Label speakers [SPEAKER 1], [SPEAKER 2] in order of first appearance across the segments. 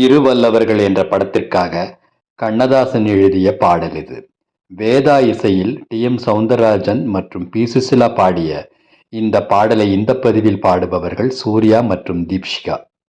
[SPEAKER 1] இருவல்லவர்கள் என்ற படத்திற்காக கண்ணதாசன் எழுதிய பாடல் இது. வேதா இசையில் டி. எம். சவுந்தரராஜன் மற்றும் பி. சுசிலா பாடிய இந்த பாடலை இந்த பதிவில் பாடுபவர்கள் சூர்யா மற்றும் தீப்ஷிகா.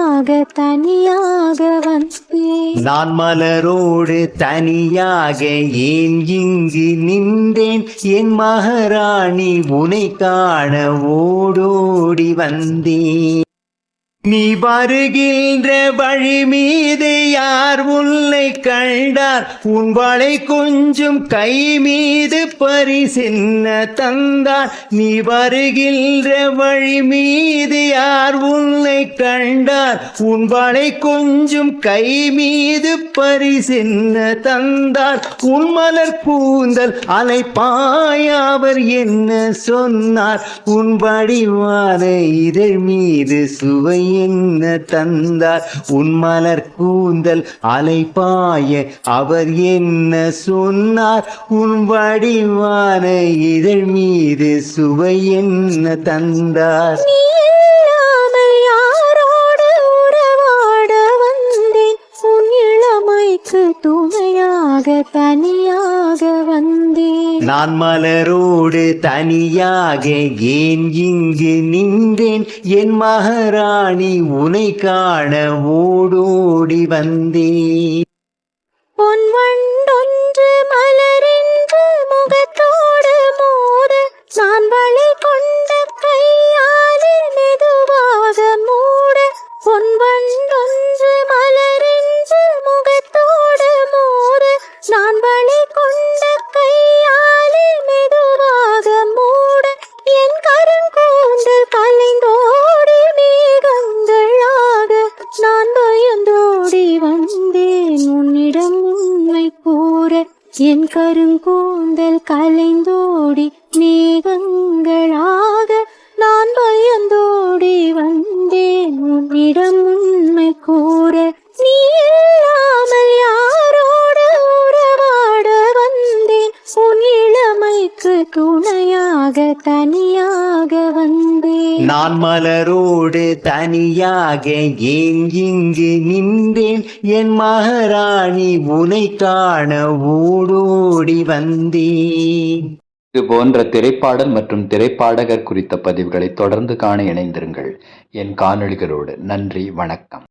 [SPEAKER 2] துணையாக தனியாக வந்தேன்.
[SPEAKER 3] நான் மலரோடு தனியாக ஏன் இங்கு நின்றேன்? என் மகாராணி உனை காண ஓடோடி வந்தேன். நீ வருகின்ற வழி மீது யார் உள்ள கண்டார். உன் வளை கொஞ்சம் கை மீது பரிசென்ன தந்தார். நீ வருகின்ற வழி மீது யார் உன்னை கண்டார்? உன் வளை கொஞ்சம் கை மீது பரிசென்ன தந்தார். உன் மலர் கூந்தல் அலைப்பாய் அவர் என்ன சொன்னார்? உன் வடிவான இதழ் மீது சுவை என்ன தந்தார்? உன் மலர் கூந்தல் அலைப்பாய அவர் என்ன சொன்னார்? உன் வடிவான இதழ் மீது சுவை என்ன தந்தார்?
[SPEAKER 2] துணையாக தனியாக வந்தேன்.
[SPEAKER 3] நான் மலரோடு தனியாக ஏன் இங்கு நின்றேன்? என் மகாராணி உனை காண ஓடோடி வந்தேன்.
[SPEAKER 2] உண்மை கூற என் கருங்கூந்தல் கலைந்தோடி மேகங்களாக நான் பயந்தோடி வந்தேன். உன்னிடம் உண்மை கூற நீ இல்லாமல் யாரோடு உறவாட வந்தேன். உன் இளமைக்கு துணையாக தனியாக வந்தேன்.
[SPEAKER 3] நான் மலரோடு தனியாக ஏன் இங்கு நின்றேன்? என் மகாராணி உனை காண ஊடோடி வந்தேன்.
[SPEAKER 1] இது போன்ற திரைப்பாடல் மற்றும் திரைப்பாடகர் குறித்த பதிவுகளை தொடர்ந்து காண இணைந்திருங்கள். என் காணொளிகளோடு நன்றி வணக்கம்.